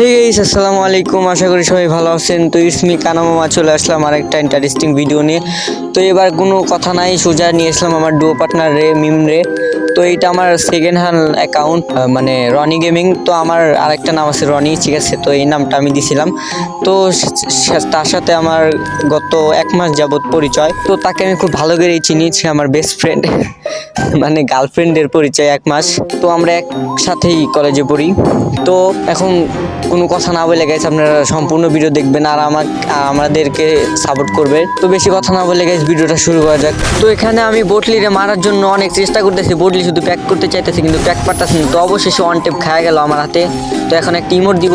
Hey guys আসসালামু আলাইকুম আশা করি সবাই ভালো আছেন। তো ইসমি কানামামা চলে আসলাম আর একটা ইন্টারেস্টিং ভিডিও নিয়ে। তো এবার কোনো কথা নাই, সোজা নিয়ে আসলাম আমার ডুও পার্টনার রে, মিম রে। তো এইটা আমার সেকেন্ড হ্যান্ড অ্যাকাউন্ট মানে রনি গেমিং তো আমার আরেকটা নাম আছে রনি, ঠিক আছে? তো এই নামটা আমি দিছিলাম। তো তার সাথে আমার গত এক মাস যাবত পরিচয়। তো তাকে আমি খুব ভালো করেই চিনি, সে আমার বেস্ট ফ্রেন্ড মানে গার্লফ্রেন্ডের পরিচয় এক মাস। তো আমরা একসাথেই কলেজে পড়ি। তো এখন কোনো কথা না বলে গেছে আপনারা সম্পূর্ণ ভিডিও দেখবেন আর আমার আমাদেরকে সাপোর্ট করবে। তো বেশি কথা না বলে গেছে ভিডিওটা শুরু করা যাক। তো এখানে আমি বটলিরে মারার জন্য অনেক চেষ্টা করতেছি। বটলি শুধু প্যাক করতে চাইতেছি, কিন্তু প্যাক পারতেছি না। তো অবশেষে অন টেপ খাওয়া গেল আমার হাতে। তো এখন একটা ইমোট দিব।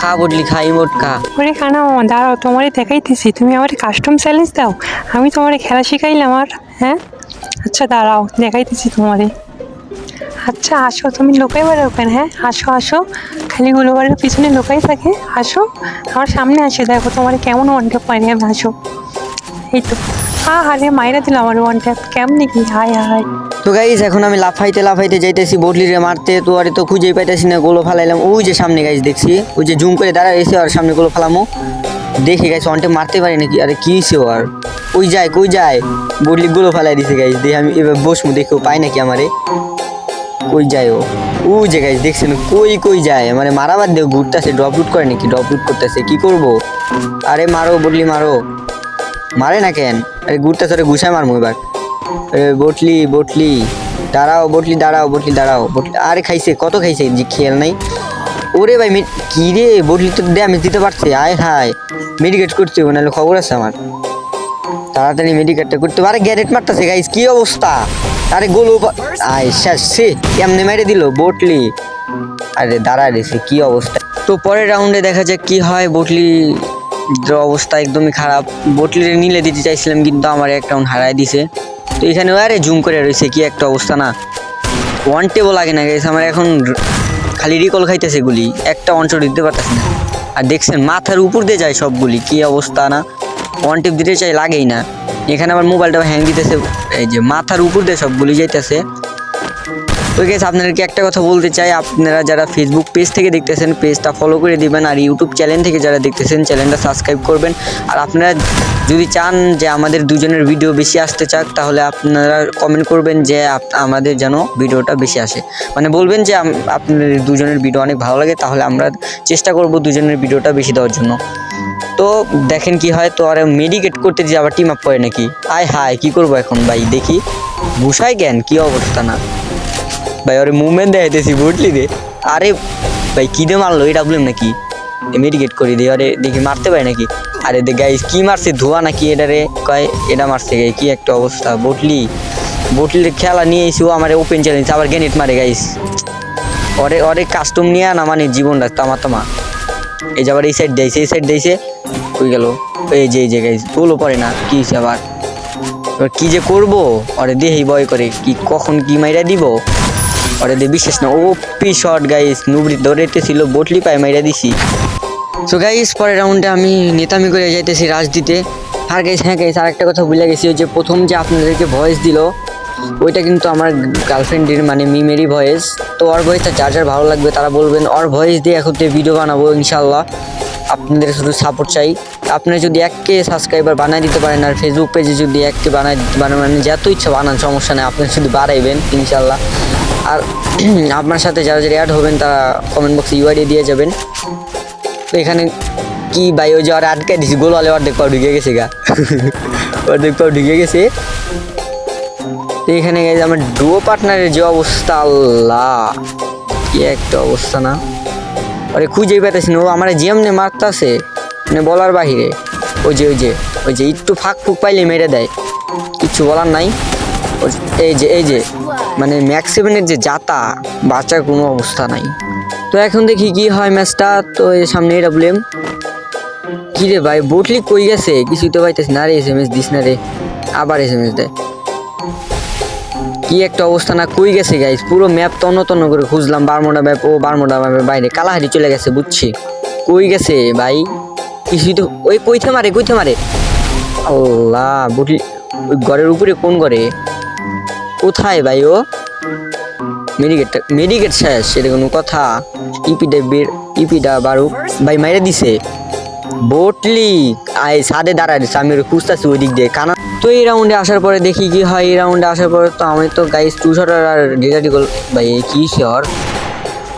খা বটলি খা ইমোট খা। ওরে মামা দাঁড়াও, তোমারে দেখাইতেছি। তুমি আমার কাস্টম চ্যালেঞ্জ দাও। আমি তোমারে খেলা শিখাইলাম আর হ্যাঁ? আচ্ছা দাঁড়াও, দেখাইতেছি তোমারে। আচ্ছা আসো, তুমি লোকাই বাড়ি ওখানে হ্যাঁ? আসো আসো। খালি গুলোবারের পিছনে লোকাই থাকে। আসো, আমার সামনে আসে, দেখো তোমার কেমন ওয়ান ট্যাপ পাইনি আমি আসো। এই তো। হা হারে মাইরা দিলাম আমার ওয়ান ট্যাপ কেমনি কি? হায় হায় তো গাইস এখন আমি লাফাইতে লাফাইতে যাইতেছি বটলিরে মারতে। তো আরে তো খুঁজেই পাইতেছি না, গোলো ফালাইলাম। ওই যে সামনে গাইস দেখছি। ওই যে জুম করে দাঁড়ায় এসে আর সামনে গোলো ফালামো। দেখে গাইস অনটে মারতে পারি নাকি? আরে কি ও আর ওই যায়, কই যায়? বটলি গোলো ফালাই দিছে গাইস দেখে, আমি এবার বসমু, দেখে পাই নাকি আমারে? কই যায় ও? ও যে গাইস দেখছেন কই কই যায়? মানে মারাবার দেও ঘুরতেছে ড্রপ রুট করে নাকি? ড্রপ রুট করতেছে কি করব? আরে মারো বটলি মারো। মারে না কেন? আরে ঘুরতেছে ওরে ঘুষায় মারমু এবার। এ, বটলি বটলি দাঁড়াও বটলি দাঁড়াও বটলি দাঁড়াও বটলি আরে খাইছে কত খাইছে? যে খেয়াল নাই। ওরে ভাই কি রে? বটলি তো ড্যামেজ দিতে পারছে। আয় হায়। মেডিকেট করতে হবে নাহলে খবর আছে আমার। তাড়াতাড়ি মেডিকেটটা করতে পারে গ্যারেট মারতেছে গাইস কি অবস্থা? আরে গোলো আয়, সে কেমনে মেরে দিল? বটলি। আরে দাঁড়া রেছে কি অবস্থা? তো পরের রাউন্ডে দেখা যাক কি হয়। বটলি অবস্থা একদমই খারাপ। বটলি নিলে দিতে চাইছিলাম, কিন্তু আমার এক রাউন্ড হারাই দিছে। তো এখানে আরে জুম করে রয়েছে, কি একটা অবস্থা না। ওয়ান টেবল লাগে না গেছে আমার এখন খালি রিকল খাইতেছে গুলি। একটা অঞ্চল দিতে পারতেছে না। আর দেখছেন, মাথার উপর দিয়ে যায় সবগুলি, কি অবস্থা না। ওয়ান টেপ দিতে চাই, লাগেই না। এখানে আমার মোবাইলটা হ্যাং দিতেছে, এই যে মাথার উপর দিয়ে সবগুলি যাইতেছে। তো গেছে আপনাদেরকে একটা কথা বলতে চাই, আপনারা যারা ফেসবুক পেজ থেকে দেখতেছেন পেজটা ফলো করে দিবেন, আর ইউটিউব চ্যানেল থেকে যারা দেখতেছেন চ্যানেলটা সাবস্ক্রাইব করবেন। আর আপনারা যদি চান যে আমাদের দুজনের ভিডিও বেশি আসতে চাক, তাহলে আপনারা কমেন্ট করবেন যে আমাদের যেন ভিডিওটা বেশি আসে। মানে বলবেন যে আপনাদের দুজনের ভিডিও অনেক ভালো লাগে, তাহলে আমরা চেষ্টা করব দুজনের ভিডিওটা বেশি দেওয়ার জন্য। তো দেখেন কি হয়, তো আর মেডিকেট করতে যে আবার টিম আপ করে নাকি? আয় হায়, কি করব এখন ভাই? দেখি। ঘুষাই জ্ঞান, কি অবস্থা না? ভাই, ওরে মুভমেন্ট দেখাইতেছি, বুঝলি রে? আরে ভাই কি দিয়ে মারলো এটা বললাম নাকি? মেডিকেট করে দিই আরে দেখি মারতে পারে নাকি? আরে দে গাইস কি মারছে? ধোয়া নাকি এটা রে? কয়, এটা মারছে গাই কি একটা অবস্থা বটলি বটলির খেলা নিয়ে এসে ও আমার ওপেন চ্যালেঞ্জ আবার গ্যানেট মারে গাইস ওরে ওরে কাস্টম নিয়ে না মানে জীবন জীবনটা তামা তামা এই যে আবার এই সাইড দিয়েছে এই সাইড দিয়েছে কই গেল? এই যে এই যে বলো পরে না কি আবার। এবার কি যে করব? ওরে দেহি বয় করে, কি কখন কি মাইরা দিব? ওরে দে বিশেষ না, ও পি শর্ট গাইস নুবড়ি দৌড়াইতে ছিল বটলি পায় মাইরা দিছি। সো গাইস পরের রাউন্ডে আমি নেতামি করে যাইতেছি রাজ দিতে। আর গাইস হ্যাঁ গাইস আর একটা কথা ভুলে গেছি, ওই যে প্রথম যে আপনাদেরকে ভয়েস দিল, ওইটা কিন্তু আমার গার্লফ্রেন্ডের মানে মিমেরই ভয়েস তো ওর ভয়েসটা যার যার ভালো লাগবে তারা বলবেন, ওর ভয়েস দিয়ে এখন ভিডিও বানাবো ইনশাল্লাহ আপনাদের শুধু সাপোর্ট চাই। আপনি যদি এককে সাবস্ক্রাইবার বানাই দিতে পারেন, আর ফেসবুক পেজে যদি এককে বানাই বানান মানে যত ইচ্ছা বানান, সমস্যা নেই, আপনি শুধু বাড়াইবেন ইনশাল্লাহ আর আপনার সাথে যারা যারা অ্যাড হবেন, তারা কমেন্ট বক্সে ইউআইডি দিয়ে যাবেন। তো এখানে কি ভাই, ওই যে আর আটকে দিছি গোলওয়ালে অর্ধেক পাও ঢুকে গেছে গা। অর্ধেক পাও ঢুকে গেছে। তো এখানে গেছে আমার ডুয়ো পার্টনারের যে অবস্থা, আল্লাহ, কি একটা অবস্থা না। আরে খুঁজেই পেতেছি না, ও আমার যেমনি মারতাছে মানে বলার বাহিরে। ওই যে ওই যে ওই যে, একটু ফাঁক ফুক পাইলে মেরে দেয়। কিচ্ছু বলার নাই। এই যে এই যে মানে ম্যাক্সিমেনের যে জাতা বাঁচার কোনো অবস্থা নাই। তো এখন দেখি কি হয় ম্যাচটা, তো এই সামনে এটা বললাম কি রে ভাই বটলি কই গেছে? কিছুই তো পাইতেছি না রে এস এম এস দিস না রে। আবার এস এম এস দেয়। কি একটা অবস্থা না, কই গেছে গাইস পুরো ম্যাপ তন্ন তন্ন করে খুঁজলাম, বারমোডা ম্যাপ ও বারমোডা ম্যাপের বাইরে। কালাহারি চলে গেছে, বুঝছি। কই গেছে ভাই? কিছুই তো ওই কইতে মারে কইতে মারে? আল্লাহ বুটলি ওই ঘরের উপরে কোন ঘরে? কোথায় ভাই ও? মেডিকেটটা মেডিকেট শেষ সেটা কোনো কথা। ইপিটা বের ইপিটা ভাই মাইরে দিছে। বটলি। আই সাদে দাঁড়ায় আমি খুঁজতেছি ওই দিক দিয়ে। কানা তো এই রাউন্ডে আসার পরে দেখি কি হয়, এই রাউন্ডে আসার পরে তো আমি তো গাইস টু শটার আর ডিজার্টি গোল ভাই কি শিওর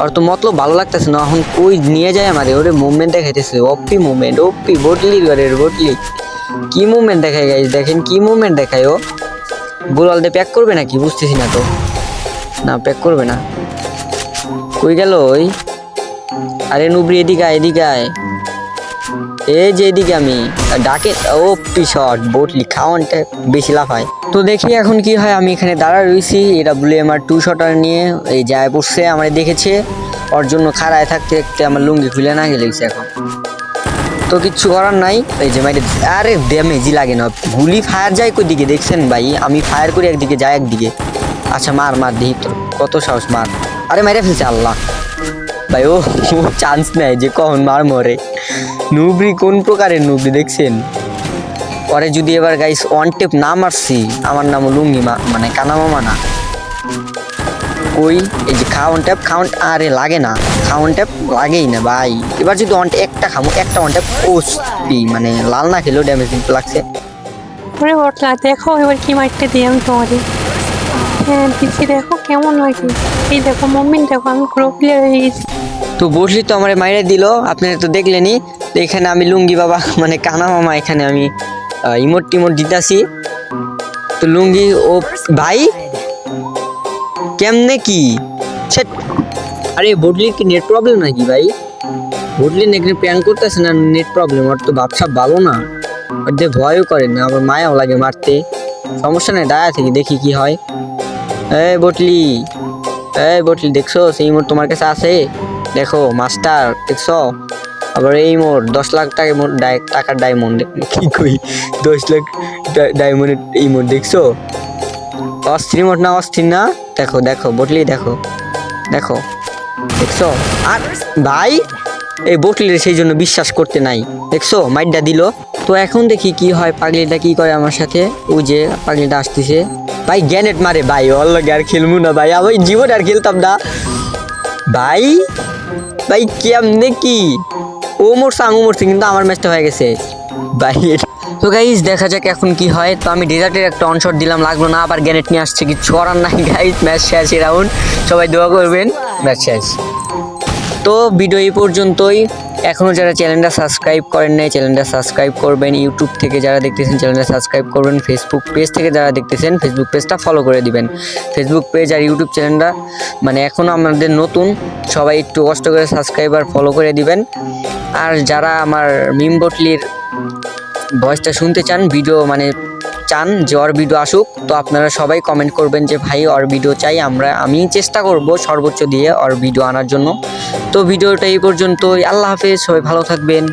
আর তো মতলব ভালো লাগতেছে না, এখন কই নিয়ে যায় আমারে ওরে মুভমেন্ট দেখাইতেছে ওপি মুভমেন্ট ওপি বটলি ঘরের বটলি কি মুভমেন্ট দেখায় গাইস দেখেন কি মুভমেন্ট দেখায় ও। গোলাল দিয়ে প্যাক করবে নাকি? বুঝতেছি না তো। না প্যাক করবে না। কই গেল ওই? আরে নুবরি, এদিকে আয় এদিকে আয়। এই যে এদিকে আমি, ডাকে, ও শট বটলি খাওয়ানটা, বেশি লাফায় তো দেখি এখন কি হয়, আমি এখানে দাঁড়া রয়েছি এটা বলে আমার টু শটার নিয়ে, এই যায় পড়ছে, আমার দেখেছে। ওর জন্য খাড়ায় থাকতে থাকতে আমার লুঙ্গি খুলে না গেলেছে এখন। তো কিচ্ছু করার নাই, এই যে মাইরে, আরে ড্যামেজই লাগে না। গুলি ফায়ার যায় কই দিকে দেখছেন ভাই? আমি ফায়ার করি একদিকে যাই একদিকে। আচ্ছা মার মার দিই কত সাহস, মার। আরে মাইরে ফেলছে, আল্লাহ। ভাই, ও চান্স নেয় যে কখন মার মরে। নুবরি কোন প্রকারের নুবরি দেখছেন? পরে যদি এবার গাইস ওয়ান টেপ না মারছি, আমার নাম লুঙ্গি মানে কানা না। কই? এই যে খাওয়ান ট্যাপ খাওয়ান আরে লাগে না। খাওয়ান ট্যাপ লাগেই না ভাই। এবার যদি ওয়ান একটা খামো, একটা ওয়ান ট্যাপ ওসপি মানে লাল না খেলেও ড্যামেজ কিন্তু লাগছে। দেখো এবার কি মারতে দিই আমি তোমারে হ্যাঁ দিচ্ছি দেখো কেমন লাগে। এই দেখো মুভমেন্ট দেখো, আমি প্লেয়ার হয়ে গেছি তো বসলি তো আমার মাইরে দিল, আপনারা তো দেখলেনই তো এখানে আমি লুঙ্গি বাবা মানে কানা মামা, এখানে আমি ইমোট টিমোট দিতাছি। তো লুঙ্গি ও ভাই, কেমনে কি? ছেট। আরে বডলির কি নেট প্রবলেম নাকি ভাই? বডলি নাকি প্যান করতেছে না নেট প্রবলেম ওর তো ভাবসাব ভালো না। ওর যে ভয়ও করে না আবার মায়াও লাগে মারতে। সমস্যা নেই দাঁড়া থেকে, দেখি কি হয়। এই বটলি এই বটলি, দেখছ? সেই মোট তোমার কাছে আছে? দেখো, মাস্টার, দেখছ? আবার এই মোট দশ লাখ টাকা টাকার ডায়মন্ড কি কই? দশ লাখ ডায়মন্ডের এই মোট দেখছ? অস্থির মোট না, অস্থির না? দেখো দেখো, বটলি, দেখো। দেখো, দেখছ? আর ভাই, এই বটলির সেই জন্য বিশ্বাস করতে নাই। দেখছ? মাইডটা দিল। তো এখন দেখি কি হয়, পাগলিটা কি করে আমার সাথে? ও যে পাগলিটা আসতেছে। ভাই গ্যানেট মারে ভাই ওর লগে আর খেলব না ভাই আমি জীবন আর খেলতাম না। ভাই ভাই কেমনে কি? ও মরছে আমি মরছি কিন্তু আমার ম্যাচটা হয়ে গেছে। ভাই তো গাইজ দেখা যাক এখন কি হয়। তো আমি ডেজার্টের একটা অনশট দিলাম লাগল না আবার গ্যানেট নিয়ে আসছে কিছু করার নাই গাইজ ম্যাচ শেষ এই রাউন্ড সবাই দোয়া করবেন। ম্যাচ শেষ। তো ভিডিও এই পর্যন্তই। এখনও যারা চ্যানেলটা সাবস্ক্রাইব করেন নাই, চ্যানেলটা সাবস্ক্রাইব করবেন। ইউটিউব থেকে যারা দেখতেছেন, চ্যানেলটা সাবস্ক্রাইব করবেন। ফেসবুক পেজ থেকে যারা দেখতেছেন ফেসবুক পেজটা ফলো করে দিবেন। ফেসবুক পেজ আর ইউটিউব চ্যানেলটা মানে এখনও আমাদের নতুন, সবাই একটু কষ্ট করে সাবস্ক্রাইব আর ফলো করে দিবেন। আর যারা আমার মিম বটলির ভয়েসটা শুনতে চান ভিডিও মানে চান যে ওর ভিডিও আসুক, তো আপনারা সবাই কমেন্ট করবেন যে, ভাই, ওর ভিডিও চাই, আমরা, আমি চেষ্টা করব সর্বোচ্চ দিয়ে ওর ভিডিও আনার জন্য। তো ভিডিওটা এই পর্যন্তই। আল্লাহ হাফেজ, সবাই ভালো থাকবেন।